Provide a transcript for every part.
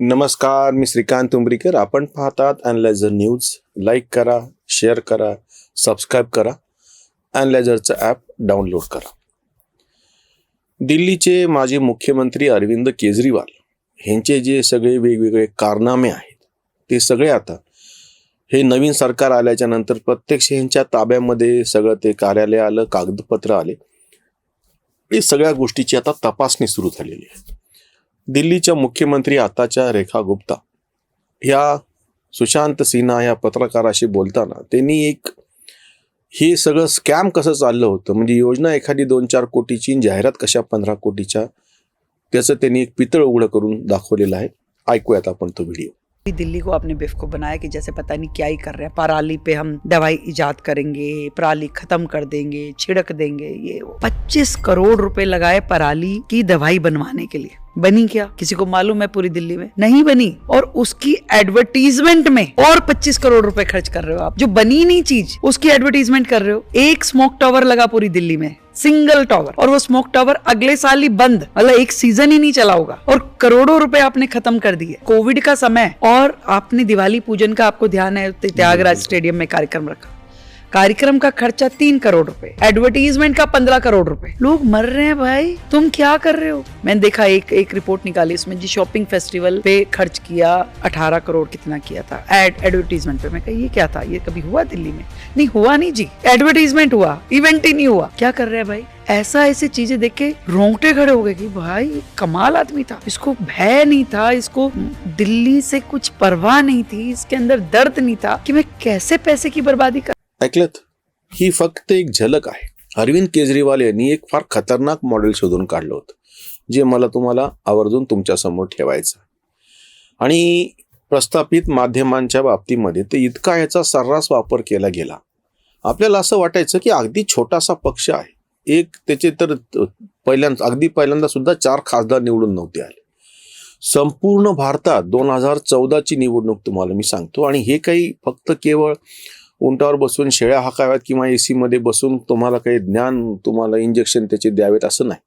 नमस्कार मी श्रीकांत उंबरीकर. आपण पाहतात अनलायझर न्यूज लाईक करा शेअर करा सबस्क्राईब करा. अनलायझरचं ॲप डाउनलोड करा. दिल्लीचे माजी मुख्यमंत्री अरविंद केजरीवाल ह्यांचे जे सगळे वेगवेगळे कारनामे आहेत ते सगळे आता हे नवीन सरकार आल्याच्यानंतर प्रत्यक्ष ह्यांच्या ताब्यामध्ये सगळं ते कार्यालय आलं कागदपत्र आले. हे सगळ्या गोष्टीची आता तपासणी सुरू झालेली आहे. दिल्लीच्या मुख्यमंत्री आताच्या रेखा गुप्ता ह्या सुशांत सिन्हा या पत्रकाराशी बोलताना त्यांनी एक हे सगळं स्कॅम कसं चाललं होतं? म्हणजे योजना एखादी दोन चार कोटीची जाहिरात कशा पंधरा कोटीच्या? त्याचं त्यांनी एक पितळ उघडं करून दाखवलेलं आहे. ऐकूयात आपण तो व्हिडिओ. दिल्ली को आपने बेवकूफ़ बनाया कि जैसे पता नहीं क्या ही कर रहे हैं। पराली पे हम दवाई इजाद करेंगे, पराली खत्म कर देंगे, छिड़क देंगे। ये वो पच्चीस करोड़ रुपए लगाए पराली की दवाई बनवाने के लिए। बनी क्या? किसी को मालूम है पूरी दिल्ली में? नहीं बनी। और उसकी एडवर्टीजमेंट में और 25 करोड़ रुपए खर्च कर रहे हो आप। जो बनी नहीं चीज़, उसकी एडवर्टीजमेंट कर रहे हो। एक स्मोक टावर लगा पूरी दिल्ली में। सिंगल टावर और वो स्मोक टावर अगले साल ही बंद. मतलब एक सीज़न ही नहीं चला होगा. और करोड़ों रुपए आपने खत्म कर दिए. कोविड का समय. और आपने दिवाली पूजन का आपको ध्यान है, त्यागराज स्टेडियम में कार्यक्रम रखा. कार्यक्रम का खर्चा तीन करोड़ रुपए एडवर्टीजमेंट का पंद्रह करोड़ रुपए। लोग मर रहे हैं भाई, तुम क्या कर रहे हो? मैंने देखा एक एक रिपोर्ट निकाली इसमें जी शॉपिंग फेस्टिवल पे खर्च किया अठारह करोड़ कितना किया था। एड एडवर्टीजमेंट पे। मैं कहा, ये क्या था? ये कभी हुआ दिल्ली में? नहीं, हुआ नहीं जी। एडवर्टीजमेंट हुआ इवेंट ही नहीं हुआ। क्या कर रहे हैं भाई? ऐसा, ऐसी चीज़ें देख के रोंगटे खड़े हो गए कि भाई कमाल आदमी था। इसको भय नहीं था, इसको दिल्ली से कुछ परवाह नहीं थी, इसके अंदर दर्द नहीं था कि मैं कैसे पैसे की बर्बादी कर ऐकलत? ही फक्त एक झलक आहे. अरविंद केजरीवाल यांनी एक फार खतरनाक मॉडेल शोधून काढलं होतं जे मला तुम्हाला आवर्जून तुमच्यासमोर ठेवायचं आणि प्रस्थापित माध्यमांच्या बाबतीमध्ये ते इतका याचा सर्रास वापर केला गेला. आपल्याला असं वाटायचं की अगदी छोटासा पक्ष आहे. एक त्याचे तर पहिल्यांदा अगदी पहिल्यांदा सुद्धा चार खासदार निवडून नव्हते आले. संपूर्ण भारतात दोन हजार चौदाची निवडणूक तुम्हाला मी सांगतो. आणि हे काही फक्त केवळ उंटावर बसून शेळ्या हाकाव्यात किंवा ए सीमध्ये बसून तुम्हाला काही ज्ञान तुम्हाला इंजेक्शन त्याचे द्यावेत असं नाही.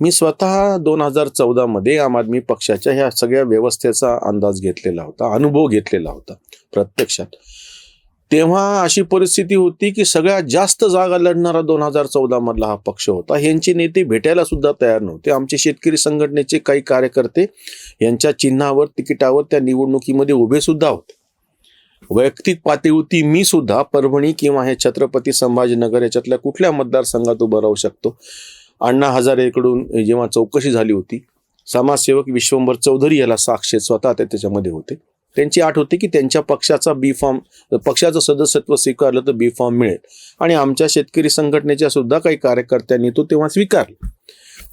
मी स्वतः दोन हजार चौदामध्ये आम आदमी पक्षाच्या ह्या सगळ्या व्यवस्थेचा अंदाज घेतलेला होता अनुभव घेतलेला होता प्रत्यक्षात. तेव्हा अशी परिस्थिती होती की सगळ्यात जास्त जागा लढणारा दोन हजार चौदा मधला हा पक्ष होता. यांचे नेते भेटायला सुद्धा तयार नव्हते. आमचे शेतकरी संघटनेचे काही कार्यकर्ते यांच्या चिन्हावर तिकिटावर त्या निवडणुकीमध्ये उभे सुद्धा होते. वैयक्तिक पातळीवरती मी सुद्धा परभणी किंवा हे छत्रपती संभाजीनगर याच्यातल्या कुठल्या मतदारसंघात उभं राहू शकतो? अण्णा हजारेकडून जेव्हा चौकशी झाली होती समाजसेवक विश्वंभर चौधरी याला साक्षी स्वतः ते त्याच्यामध्ये होते. त्यांची आठ होती की त्यांच्या पक्षाचा बी फॉर्म पक्षाचं सदस्यत्व स्वीकारलं तर बी फॉर्म मिळेल. आणि आमच्या शेतकरी संघटनेच्या सुद्धा काही कार्यकर्त्यांनी तो तेव्हा स्वीकारला.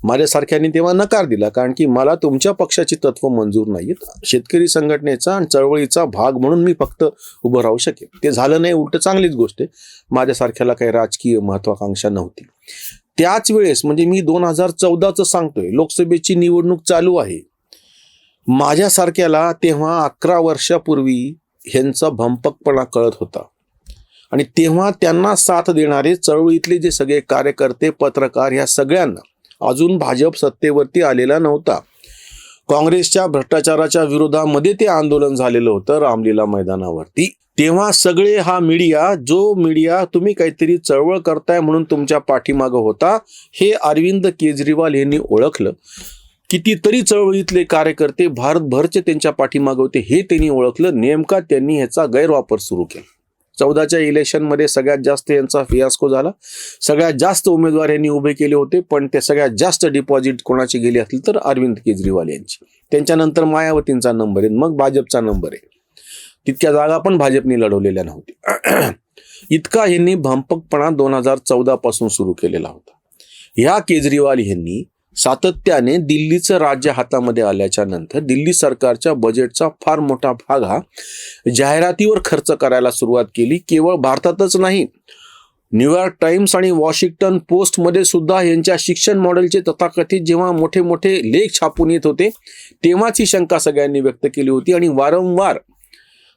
माझ्यासारख्यांनी तेव्हा नकार दिला कारण की मला तुमच्या पक्षाची तत्व मंजूर नाहीत. शेतकरी संघटनेचा आणि चळवळीचा भाग म्हणून मी फक्त उभं राहू शकेन. ते झालं नाही उलट चांगलीच गोष्ट आहे. माझ्यासारख्याला काही राजकीय महत्वाकांक्षा नव्हती. त्याच वेळेस म्हणजे मी दोन हजार चौदाचं सांगतोय लोकसभेची निवडणूक चालू आहे. माझ्यासारख्याला तेव्हा अकरा वर्षापूर्वी ह्यांचा भंपकपणा कळत होता. आणि तेव्हा त्यांना साथ देणारे चळवळीतले जे सगळे कार्यकर्ते पत्रकार ह्या सगळ्यांना अजून भाजप सत्तेवरती आलेला नव्हता. काँग्रेसच्या भ्रष्टाचाराच्या विरोधामध्ये ते आंदोलन झालेलं होतं रामलीला मैदानावरती. तेव्हा सगळे हा मीडिया जो मीडिया तुम्ही काहीतरी चळवळ करताय म्हणून तुमच्या पाठीमागं होता हे अरविंद केजरीवाल यांनी ओळखलं. कितीतरी चळवळीतले कार्यकर्ते भारतभरचे त्यांच्या पाठीमागं होते हे त्यांनी ओळखलं. नेमका त्यांनी ह्याचा गैरवापर सुरू केला. चौदाच्या इलेक्शनमध्ये सगळ्यात जास्त यांचा फियास्को झाला. सगळ्यात जास्त उमेदवार यांनी उभे केले होते पण ते सगळ्यात जास्त डिपॉझिट कोणाची गेली असली तर अरविंद केजरीवाल यांची. त्यांच्यानंतर मायावतींचा नंबर आहे मग भाजपचा नंबर आहे. तितक्या जागा पण भाजपने लढवलेल्या नव्हत्या. इतका यांनी भंपकपणा दोन हजार चौदा पासून सुरू केलेला होता. ह्या केजरीवाल यांनी सातत्याने दिल्लीचं राज्य हातामध्ये आल्याच्यानंतर दिल्ली सरकारच्या बजेटचा फार मोठा भाग हा जाहिरातीवर खर्च करायला सुरुवात केली. केवळ भारतातच नाही न्यूयॉर्क टाइम्स आणि वॉशिंग्टन पोस्टमध्ये सुद्धा यांच्या शिक्षण मॉडेलचे तथाकथित जेव्हा मोठे मोठे लेख छापून येत होते तेव्हाच ही शंका सगळ्यांनी व्यक्त केली होती आणि वारंवार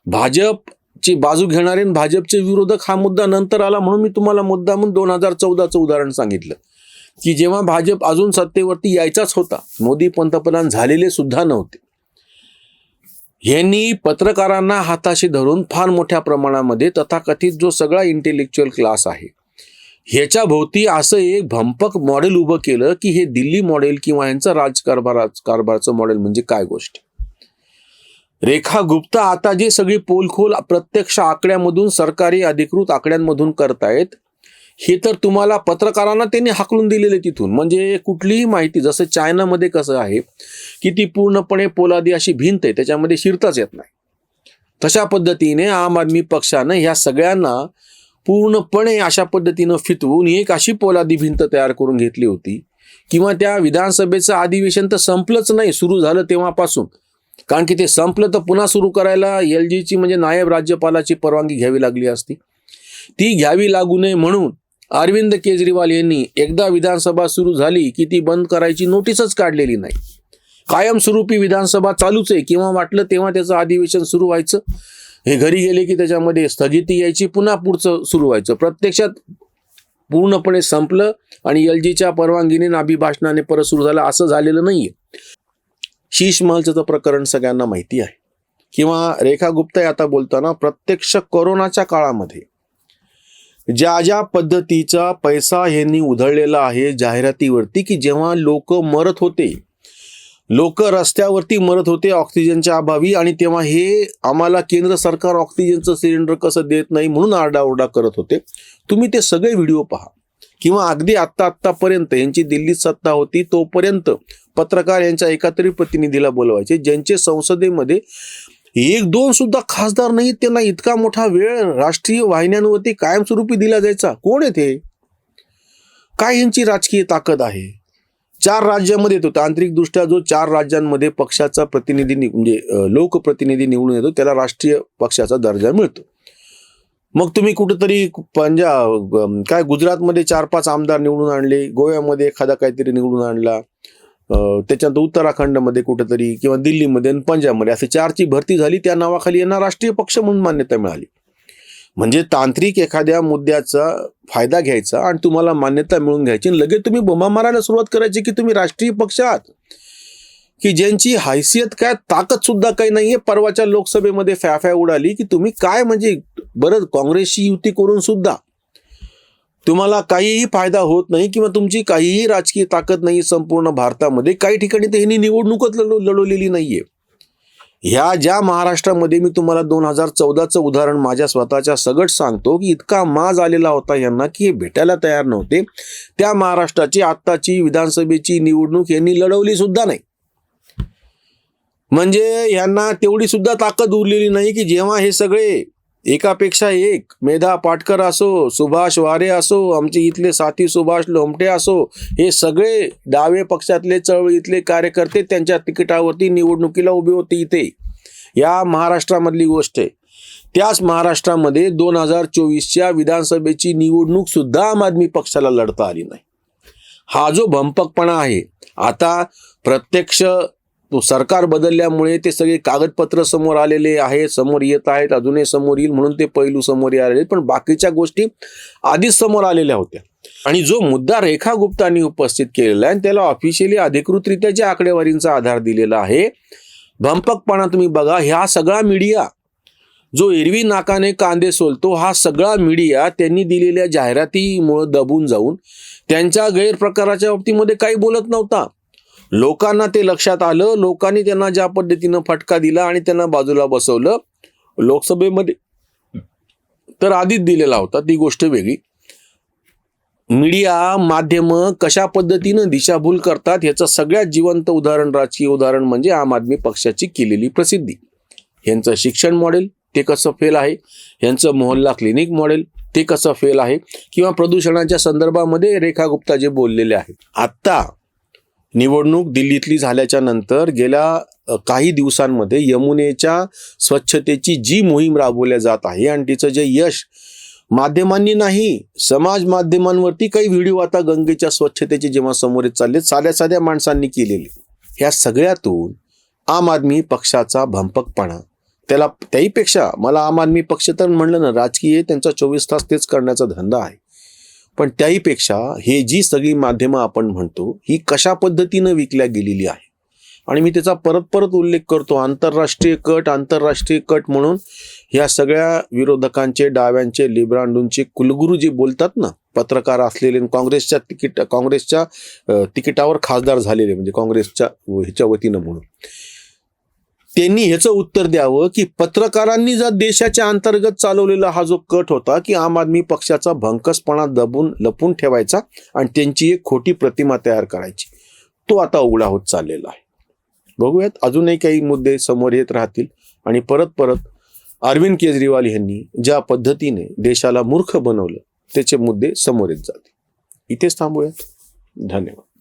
भाजपची बाजू घेणारे भाजपचे विरोधक हा मुद्दा नंतर आला म्हणून मी तुम्हाला मुद्दा म्हणून दोन हजार चौदाचं उदाहरण सांगितलं. की जेव्हा भाजप अजून सत्तेवरती यायचाच होता मोदी पंतप्रधान झालेले सुद्धा नव्हते. यांनी पत्रकारांना हाताशी धरून फार मोठ्या प्रमाणामध्ये तथाकथित जो सगळा इंटेलेक्च्युअल क्लास आहे ह्याच्या भोवती असं एक भंपक मॉडेल उभं केलं की हे दिल्ली मॉडेल किंवा यांचं राजकारभारा कारभारचं मॉडेल म्हणजे काय गोष्ट? रेखा गुप्ता आता जे सगळी पोलखोल प्रत्यक्ष आकड्यामधून सरकारी अधिकृत आकड्यांमधून करतायत हे तर तुम्हाला पत्रकारांना त्यांनी हाकलून दिलेले तिथून. म्हणजे कुठलीही माहिती जसं चायनामध्ये कसं आहे की ती पूर्णपणे पोलादी अशी भिंत आहे त्याच्यामध्ये शिरताच येत नाही. तशा पद्धतीने आम आदमी पक्षानं ह्या सगळ्यांना पूर्णपणे अशा पद्धतीनं फितवून एक अशी पोलादी भिंत तयार करून घेतली होती किंवा त्या विधानसभेचं अधिवेशन तर संपलंच नाही सुरू झालं तेव्हापासून. कारण की ते संपलं तर पुन्हा सुरू करायला एल जीची म्हणजे नायब राज्यपालाची परवानगी घ्यावी लागली असती. ती घ्यावी लागू नये म्हणून अरविंद केजरीवाल यांनी एकदा विधानसभा सुरू झाली की ती बंद करायची नोटीसच काढलेली नाही. कायमस्वरूपी विधानसभा चालूच आहे. किंवा वाटलं तेव्हा त्याचं अधिवेशन सुरू व्हायचं. हे घरी गेले की त्याच्यामध्ये स्थगिती यायची पुन्हा पुढचं सुरू व्हायचं. प्रत्यक्षात पूर्णपणे संपलं आणि एल जीच्या परवानगीने नाभिभाषणाने परत सुरू झालं. असं झालेलं नाहीये. शीश महलचं तर प्रकरण सगळ्यांना माहिती आहे. किंवा रेखा गुप्ता आता बोलताना प्रत्यक्ष कोरोनाच्या काळामध्ये ज्या ज्या पद्धतीचा पैसा यांनी उधळलेला आहे जाहिरातीवरती की जेव्हा लोक मरत होते लोक रस्त्यावरती मरत होते ऑक्सिजनच्या अभावी आणि तेव्हा हे आम्हाला केंद्र सरकार ऑक्सिजनचं सिलेंडर कसं देत नाही म्हणून आरडाओरडा करत होते तुम्ही ते सगळे व्हिडिओ पहा. किंवा अगदी आत्ता आत्तापर्यंत यांची दिल्लीत सत्ता होती तोपर्यंत पत्रकार यांच्या एका प्रतिनिधीला बोलवायचे ज्यांचे संसदेमध्ये एक दोन सुद्धा खासदार नाहीत त्यांना इतका मोठा वेळ राष्ट्रीय वाहिन्यांवरती कायमस्वरूपी दिला जायचा. कोण येते काय यांची राजकीय ताकद आहे? चार राज्यामध्ये येतो. तांत्रिकदृष्ट्या जो चार राज्यांमध्ये पक्षाचा प्रतिनिधी म्हणजे लोकप्रतिनिधी निवडून येतो त्याला राष्ट्रीय पक्षाचा दर्जा मिळतो. मग तुम्ही कुठेतरी पंजाब काय गुजरातमध्ये चार पाच आमदार निवडून आणले गोव्यामध्ये एखादा काहीतरी निवडून आणला त्याच्यानंतर उत्तराखंडमध्ये कुठेतरी किंवा दिल्लीमध्ये आणि पंजाबमध्ये असे चारची भरती झाली त्या नावाखाली यांना राष्ट्रीय पक्ष म्हणून मान्यता मिळाली. म्हणजे तांत्रिक एखाद्या मुद्द्याचा फायदा घ्यायचा आणि तुम्हाला मान्यता मिळून घ्यायची आणि लगेच तुम्ही बोमा मारायला सुरुवात करायची की तुम्ही राष्ट्रीय पक्ष आहात की ज्यांची हैसियत काय ताकद सुद्धा काही नाहीये. परवाच्या लोकसभेमध्ये फॅफ्या उडाली की तुम्ही काय म्हणजे बरं काँग्रेसची युती करून सुद्धा तुम्हाला काहीही फायदा होत नाही किंवा तुमची काहीही राजकीय ताकद नाही संपूर्ण भारतामध्ये काही ठिकाणी तर ह्यांनी निवडणूकच लढ लढवलेली नाहीये. ह्या ज्या महाराष्ट्रामध्ये मी तुम्हाला दोन हजार चौदाचं उदाहरण माझ्या स्वतःच्या सगट सांगतो की इतका माज आलेला होता यांना की हे भेटायला तयार नव्हते. त्या महाराष्ट्राची आत्ताची विधानसभेची निवडणूक यांनी लढवली सुद्धा नाही. म्हणजे यांना तेवढी सुद्धा ताकद उरलेली नाही की जेव्हा हे सगळे एकापेक्षा एक. मेधा पाटकर असो सुभाष वारे असो आमचे इथले साथी सुभाष लोमटे असो हे सगळे डावे पक्षातले चळवळीतले कार्यकर्ते त्यांच्या तिकिटावरती निवडणुकीला उभे होते इथे. या महाराष्ट्रामधली गोष्ट आहे. त्याच महाराष्ट्रामध्ये दोन हजार चोवीसच्या विधानसभेची निवडणूक सुद्धा आम आदमी पक्षाला लढता आली नाही. हा जो भंपकपणा आहे आता प्रत्यक्ष तो सरकार बदलल्यामुळे ते सगळे कागदपत्र समोर आलेले आहेत समोर येत आहेत अजूनही समोर येईल म्हणून ते पैलू समोर आलेले आहेत. पण बाकीच्या गोष्टी आधीच समोर आलेल्या होत्या आणि जो मुद्दा रेखा गुप्तांनी उपस्थित केलेला आहे आणि त्याला ऑफिशियली अधिकृतरित्याच्या आकडेवारींचा आधार दिलेला आहे भंपकपणा तुम्ही बघा ह्या सगळा मीडिया जो एरवी नाकाने कांदे सोलतो हा सगळा मीडिया त्यांनी दिलेल्या जाहिरातीमुळं दबून जाऊन त्यांच्या गैरप्रकाराच्या बाबतीमध्ये काही बोलत नव्हता लोकांना ते लक्षात आलं लोकांनी त्यांना ज्या पद्धतीनं फटका दिला आणि त्यांना बाजूला बसवलं लोकसभेमध्ये तर आधीच दिलेला होता ती गोष्ट वेगळी. मीडिया माध्यम कशा पद्धतीनं दिशाभूल करतात याचं सगळ्यात जिवंत उदाहरण राजकीय उदाहरण म्हणजे आम आदमी पक्षाची केलेली प्रसिद्धी. यांचं शिक्षण मॉडेल ते कसं फेल आहे? यांचं मोहल्ला क्लिनिक मॉडेल ते कसं फेल आहे? किंवा प्रदूषणाच्या संदर्भामध्ये रेखा गुप्ता जे बोललेले आहेत. आत्ता निवडणूक दिल्लीतली झाल्याच्यानंतर गेल्या काही दिवसांमध्ये यमुनेच्या स्वच्छतेची जी मोहीम राबवल्या जात आहे आणि तिचं जे यश माध्यमांनी नाही समाज माध्यमांवरती काही व्हिडिओ आता गंगेच्या स्वच्छतेचे जेव्हा समोर येत चालले साध्या साध्या माणसांनी केलेले. ह्या सगळ्यातून आम आदमी पक्षाचा भंपकपणा. त्याला त्याहीपेक्षा मला आम आदमी पक्ष तर म्हणलं ना राजकीय त्यांचा चोवीस तास तेच करण्याचा धंदा आहे. पण त्याहीपेक्षा हे जी सगळी माध्यमं आपण म्हणतो ही कशा पद्धतीनं विकल्या गेलेली आहे? आणि मी त्याचा परत परत उल्लेख करतो आंतरराष्ट्रीय कट आंतरराष्ट्रीय कट म्हणून. ह्या सगळ्या विरोधकांचे डाव्यांचे लिब्रांडूंचे कुलगुरू जे बोलतात ना पत्रकार असलेले आणि काँग्रेसच्या तिकीट काँग्रेसच्या तिकिटावर खासदार झालेले म्हणजे काँग्रेसच्या ह्याच्या वतीनं म्हणून. त्यांनी ह्याचं उत्तर द्यावं की पत्रकारांनी जर देशाच्या अंतर्गत चालवलेला हा जो कट होता की आम आदमी पक्षाचा भंकसपणा दबून लपून ठेवायचा आणि त्यांची एक खोटी प्रतिमा तयार करायची तो आता उघडा होत चाललेला आहे. बघूयात अजूनही काही मुद्दे समोर येत राहतील. आणि परत परत अरविंद केजरीवाल यांनी ज्या पद्धतीने देशाला मूर्ख बनवलं त्याचे मुद्दे समोर येत जातील. इथेच थांबूयात. धन्यवाद.